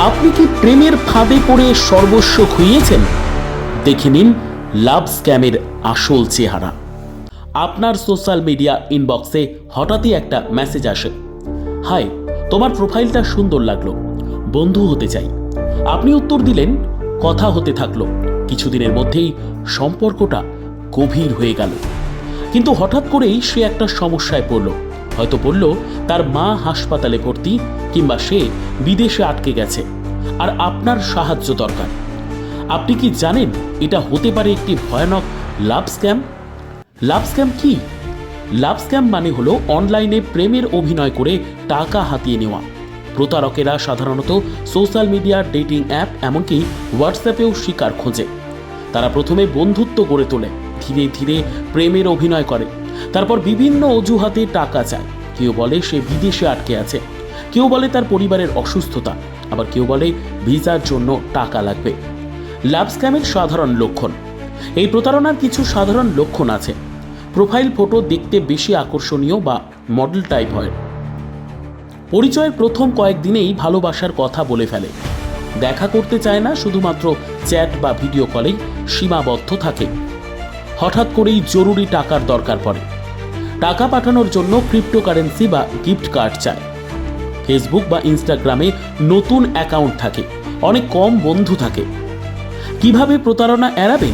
আপনি কি প্রেমের ফাঁদে পড়ে সর্বস্ব খুইয়েছেন? দেখে নিন লাভ স্ক্যামের আসল চেহারা। আপনার সোশ্যাল মিডিয়া ইনবক্সে হঠাৎই একটা মেসেজ আসে। হাই, তোমার প্রোফাইলটা সুন্দর লাগল। বন্ধু হতে চাই। আপনি উত্তর দিলেন, কথা হতে থাকল। কিছুদিনের মধ্যেই সম্পর্কটা গভীর হয়ে গেল। কিন্তু হঠাৎ করেই সে একটা সমস্যায় পড়ল। হয়তো পড়ল তার মা হাসপাতালে ভর্তি কিংবা সে বিদেশে আটকে গেছে। আর আপনার সাহায্য দরকার। আপনি কি জানেন এটা হতে পারে একটি ভয়ানক লাভ স্ক্যাম? লাভ স্ক্যাম কি? লাভ স্ক্যাম মানে হলো অনলাইনে প্রেমের অভিনয় করে টাকা হাতিয়ে নেওয়া। প্রতারকেরা সাধারণত সোশ্যাল মিডিয়া, ডেটিং অ্যাপ, এমনকি হোয়াটসঅ্যাপেও শিকার খোঁজে। তারা প্রথমে বন্ধুত্ব গড়ে তোলে, ধীরে ধীরে প্রেমের অভিনয় করে। তারপর বিভিন্ন অজুহাতে টাকা চায়। কেউ বলে সে বিদেশে আটকে আছে। কেউ বলে তার পরিবারের অসুস্থতা। আবার কেউ বলে ভিসার জন্য টাকা লাগবে। লাভ স্ক্যামের সাধারণ লক্ষণ। এই প্রতারণার কিছু সাধারণ লক্ষণ আছে। প্রোফাইল ফটো দেখতে বেশি আকর্ষণীয় বা মডেল টাইপ হয়। পরিচয়ের প্রথম কয়েকদিনেই ভালোবাসার কথা বলে ফেলে। দেখা করতে চায় না, শুধুমাত্র চ্যাট বা ভিডিও কলেই সীমাবদ্ধ থাকে। হঠাৎ করেই জরুরি টাকার দরকার পড়ে। টাকা পাঠানোর জন্য ক্রিপ্টোকারেন্সি বা গিফট কার্ড চায়। ফেসবুক বা ইনস্টাগ্রামে নতুন অ্যাকাউন্ট থাকে, অনেক কম বন্ধু থাকে। কীভাবে প্রতারণা এড়াবেন?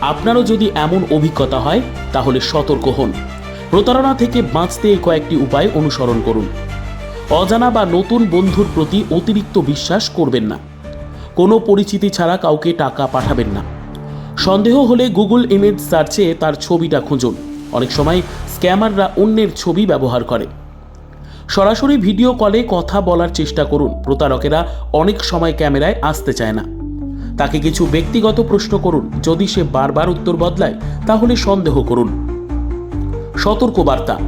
আপনারও যদি এমন অভিজ্ঞতা হয়, তাহলে সতর্ক হন। প্রতারণা থেকে বাঁচতে এই কয়েকটি উপায় অনুসরণ করুন। অজানা বা নতুন বন্ধুর প্রতি অতিরিক্ত বিশ্বাস করবেন না। কোনো পরিচিতি ছাড়া কাউকে টাকা পাঠাবেন না। সন্দেহ হলে গুগল ইমেজ সার্চে তার ছবিটা খুঁজুন। অনেক সময় স্ক্যামাররা অন্যের ছবি ব্যবহার করে। সরাসরি ভিডিও কলে কথা বলার চেষ্টা করুন। প্রতারকেরা অনেক সময় ক্যামেরায় আসতে চায় না। তাকে কিছু ব্যক্তিগত প্রশ্ন করুন। যদি সে বারবার উত্তর বদলায়, তাহলে সন্দেহ করুন। সতর্কবার্তা।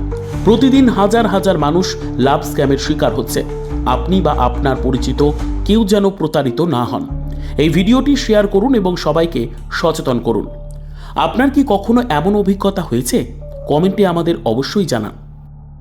প্রতিদিন হাজার হাজার মানুষ লাভ স্ক্যামের শিকার হচ্ছে। আপনি বা আপনার পরিচিত কেউ যেন প্রতারিত না হন। এই ভিডিওটি শেয়ার করুন এবং সবাইকে সচেতন করুন। আপনার কি কখনো এমন অভিজ্ঞতা হয়েছে? কমেন্টে আমাদের অবশ্যই জানান।